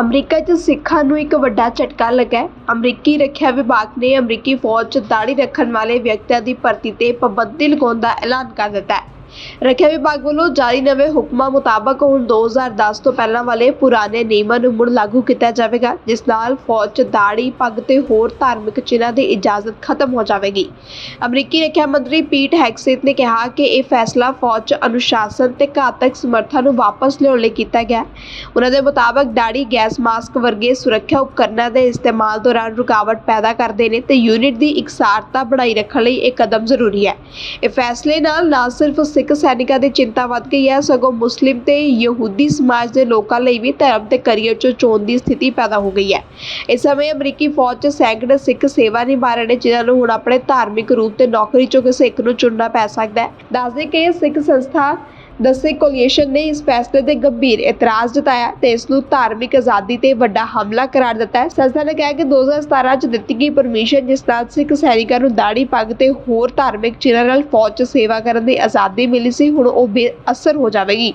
America 'ਚ ਸਿੱਖਾਂ ਨੂੰ ਇੱਕ ਵੱਡਾ ਝਟਕਾ ਲੱਗਾ ਹੈ। ਅਮਰੀਕੀ ਰੱਖਿਆ ਵਿਭਾਗ ਨੇ ਅਮਰੀਕੀ ਫੌਜ 'ਚ ਦਾੜੀ ਰੱਖਣ ਵਾਲੇ ਵਿਅਕਤੀਆਂ ਦੀ ਭਰਤੀ ਤੇ ਪਾਬੰਦੀ ਲਗਾਉਣ ਦਾ ਐਲਾਨ ਕਰ ਦਿੱਤਾ ਹੈ। ਰੱਖਿਆ ਵਿਭਾਗ ਵੱਲੋਂ ਜਾਰੀ ਨਵੇਂ ਹੁਕਮਾਂ ਮੁਤਾਬਕ ਹੁਣ 2010 ਤੋਂ ਪਹਿਲਾਂ ਵਾਲੇ ਪੁਰਾਣੇ ਨਿਯਮਾਂ ਨੂੰ ਮੁੜ ਲਾਗੂ ਕੀਤਾ ਜਾਵੇਗਾ, ਜਿਸ ਨਾਲ ਫੌਜ 'ਚ ਦਾੜੀ, ਪੱਗ ਤੇ ਹੋਰ ਧਾਰਮਿਕ ਚਿੰਨ੍ਹਾਂ ਦੀ ਇਜਾਜ਼ਤ ਖਤਮ ਹੋ ਜਾਵੇਗੀ। ਅਮਰੀਕੀ ਰੱਖਿਆ ਮੰਤਰੀ ਪੀਟ ਹੈਗਸੇਟ ਨੇ ਕਿਹਾ ਕਿ ਇਹ ਫੈਸਲਾ ਫੌਜ 'ਚ ਅਨੁਸ਼ਾਸਨ ਤੇ ਘਾਤਕ ਸਮਰਥਾ ਨੂੰ ਵਾਪਸ ਲਿਆਉਣ ਲਈ ਕੀਤਾ ਗਿਆ। ਉਹਨਾਂ ਦੇ ਮੁਤਾਬਕ ਦਾੜੀ, ਗੈਸ ਮਾਸਕ ਵਰਗੇ ਸੁਰੱਖਿਆ ਉਪਕਰਨਾਂ ਦੇ ਇਸਤੇਮਾਲ ਦੌਰਾਨ ਰੁਕਾਵਟ ਪੈਦਾ ਕਰਦੇ ਨੇ ਤੇ ਯੂਨਿਟ ਦੀ ਇਕਸਾਰਤਾ ਬਣਾਈ ਰੱਖਣ ਲਈ ਇਹ ਕਦਮ ਜ਼ਰੂਰੀ ਹੈ। ਇਹ ਫੈਸਲੇ ਨਾਲ ਨਾ ਸਿਰਫ ਸਿੱਖ ਸੈਨਿਕਾਂ ਦੀ ਚਿੰਤਾ ਵੱਧ ਗਈ ਹੈ। ਸਗੋਂ ਮੁਸਲਿਮ ਤੇ ਯਹੂਦੀ ਸਮਾਜ ਦੇ ਲੋਕਾਂ ਲਈ ਵੀ ਧਰਮ ਤੇ ਕਰੀਅਰ 'ਚ ਚੋਣ ਦੀ ਸਥਿਤੀ ਪੈਦਾ ਹੋ ਗਈ ਹੈ। ਇਸ ਸਮੇਂ ਅਮਰੀਕੀ ਫੌਜ 'ਚ ਸੈਂਕੜੇ ਸਿੱਖ ਸੇਵਾ ਨਿਭਾ ਰਹੇ ਨੇ, ਜਿਨ੍ਹਾਂ ਨੂੰ ਹੁਣ ਆਪਣੇ ਧਾਰਮਿਕ ਰੂਪ ਤੇ ਨੌਕਰੀ 'ਚੋਂ ਕਿਸੇ ਇੱਕ ਨੂੰ ਚੁਣਨਾ ਪੈ ਸਕਦਾ ਹੈ। ਦੱਸਦੇ ਕਿ ਸਿੱਖ ਸੰਸਥਾ ਦੱਸੇ ਕੋਲੀਏਸ਼ਨ ਨੇ ਇਸ ਫੈਸਲੇ ਤੇ ਗੰਭੀਰ ਇਤਰਾਜ਼ ਜਤਾਇਆ ਤੇ ਇਸ ਨੂੰ ਧਾਰਮਿਕ ਆਜ਼ਾਦੀ ਤੇ ਵੱਡਾ ਹਮਲਾ ਕਰਾਰ ਦਿੱਤਾ ਹੈ। ਸੰਸਥਾ ਨੇ ਕਿਹਾ ਕਿ 2017 ਚ ਦਿੱਤੀ ਗਈ ਪਰਮਿਸ਼ਨ ਜਿਸ ਨਾਲ ਸਿੱਖ ਸੈਨਿਕਾਂ ਨੂੰ ਦਾੜੀ ਪੱਗ ਤੇ ਹੋਰ ਧਾਰਮਿਕ ਚਿੰਨ੍ਹਾਂ ਨਾਲ ਫੌਜ 'ਚ ਸੇਵਾ ਕਰਨ ਦੀ ਆਜ਼ਾਦੀ ਮਿਲੀ ਸੀ, ਹੁਣ ਉਹ ਬੇਅਸਰ ਹੋ ਜਾਵੇਗੀ।